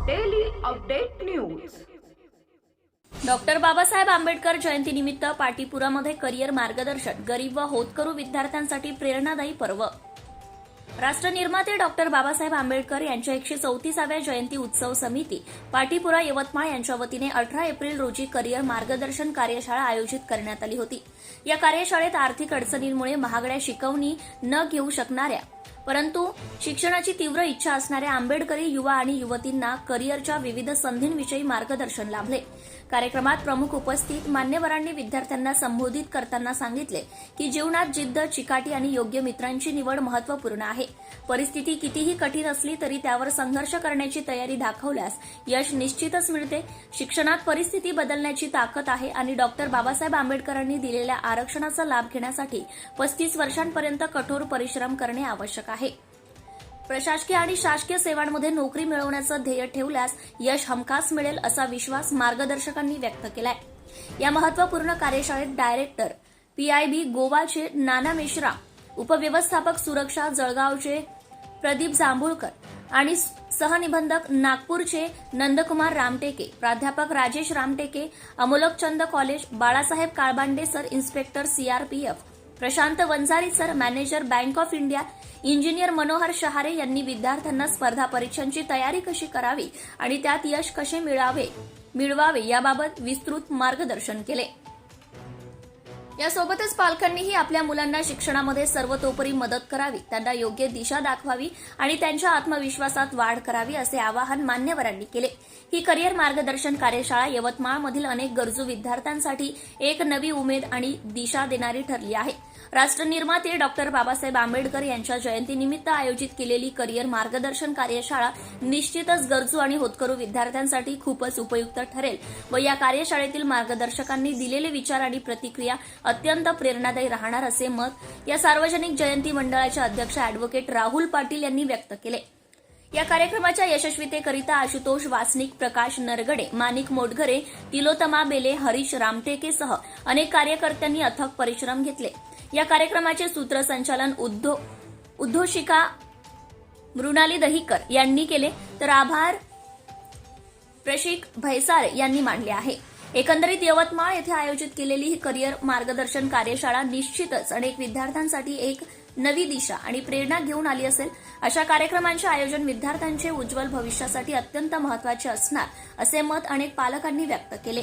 Update news doctor Babasaheb Ambedkar जयंतीनिमित्त पाटीपुरामध्ये career मार्गदर्शन गरीब व होतकरू विद्यार्थ्यांसाठी प्रेरणादायी पर्व. राष्ट्रनिर्माते डॉक्टर बाबासाहेब आंबेडकर यांच्या एकशे चौतीसाव्या जयंती उत्सव समिती पाटीपुरा यवतमाळ यांच्या वतीने अठरा एप्रिल रोजी करिअर मार्गदर्शन कार्यशाळा आयोजित करण्यात आली होती. या कार्यशाळेत आर्थिक अडचणींमुळे महागड्या शिकवणी न घेऊ शकणाऱ्या परंतु शिक्षणाची तीव्र इच्छा असणाऱ्या आंबेडकरी युवा आणि युवतींना करिअरच्या विविध संधींविषयी मार्गदर्शन लाभले. कार्यक्रमात प्रमुख उपस्थित मान्यवरांनी विद्यार्थ्यांना संबोधित करताना सांगितले की जीवनात जिद्द चिकाटी आणि योग्य मित्रांची निवड महत्त्वपूर्ण आहे. परिस्थिती कितीही कठीण असली तरी त्यावर संघर्ष करण्याची तयारी दाखवल्यास यश निश्चितच मिळते. शिक्षणात परिस्थिती बदलण्याची ताकद आहे आणि डॉक्टर बाबासाहेब आंबेडकरांनी दिलेल्या आरक्षणाचा लाभ घेण्यासाठी पस्तीस वर्षांपर्यंत कठोर परिश्रम करणे आवश्यक आहे. प्रशासकीय आणि शासकीय सेवांमध्ये नोकरी मिळवण्याचं ध्येय ठेवल्यास यश हमखास मिळेल असा विश्वास मार्गदर्शकांनी व्यक्त केलाय. या महत्त्वपूर्ण कार्यशाळेत डायरेक्टर पीआयबी गोवाचे नाना मिश्रा उपव्यवस्थापक सुरक्षा जळगावचे प्रदीप जांभूळकर आणि सहनिबंधक नागपूरचे नंदकुमार रामटेके प्राध्यापक Rajesh Ramteke Amolakchand college Balasaheb Kalbande sir inspector CRPF Prashant Vanjari sir manager bank of India engineer Manohar Shahare यांनी विद्यार्थ्यांना स्पर्धा परीक्षांची तयारी कशी करावी आणि त्यात यश कसे मिळावे मिळवावे याबाबत विस्तृत मार्गदर्शन केले. यासोबतच पालकांनीही आपल्या मुलांना शिक्षणामध्ये सर्वतोपरी मदत करावी त्यांना योग्य दिशा दाखवावी आणि त्यांच्या आत्मविश्वासात वाढ करावी असे आवाहन मान्यवरांनी केले. ही करिअर मार्गदर्शन कार्यशाळा यवतमाळमधील अनेक गरजू विद्यार्थ्यांसाठी एक नवी उमेद आणि दिशा देणारी ठरली आहे. राष्ट्रनिर्माते डॉक्टर बाबासाहेब आंबेडकर यांच्या जयंतीनिमित्त आयोजित केलेली करिअर मार्गदर्शन कार्यशाळा निश्चितच गरजू आणि होतकरू विद्यार्थ्यांसाठी खूपच उपयुक्त ठरेल व या कार्यशाळेतील मार्गदर्शकांनी दिलेले विचार आणि प्रतिक्रिया अत्यंत प्रेरणादायी राहणार असे मत या सार्वजनिक जयंती मंडळाचे अध्यक्ष अॅडव्होकेट राहुल पाटील यांनी व्यक्त केले. या कार्यक्रमाच्या यशस्वीतेकरिता आशुतोष वासनिक प्रकाश नरगडे माणिक मोटघरे तिलोतमा बेले हरीश रामटेकेसह अनेक कार्यकर्त्यांनी अथक परिश्रम घेतले. या कार्यक्रमाचे सूत्रसंचालन उद्धो उद्धोषिका मृणाली दहीकर यांनी केले. तर आभार प्रशिक भैसार यांनी मांडले आहे. एकंदरीत यवतमाळ येथे आयोजित केलेली ही करिअर मार्गदर्शन कार्यशाळा निश्चितच अनेक विद्यार्थ्यांसाठी एक नवी दिशा आणि प्रेरणा घेऊन आली असेल. अशा कार्यक्रमांचे आयोजन विद्यार्थ्यांचे उज्ज्वल भविष्यासाठी अत्यंत महत्त्वाचे असणार असे मत अनेक पालकांनी व्यक्त केले.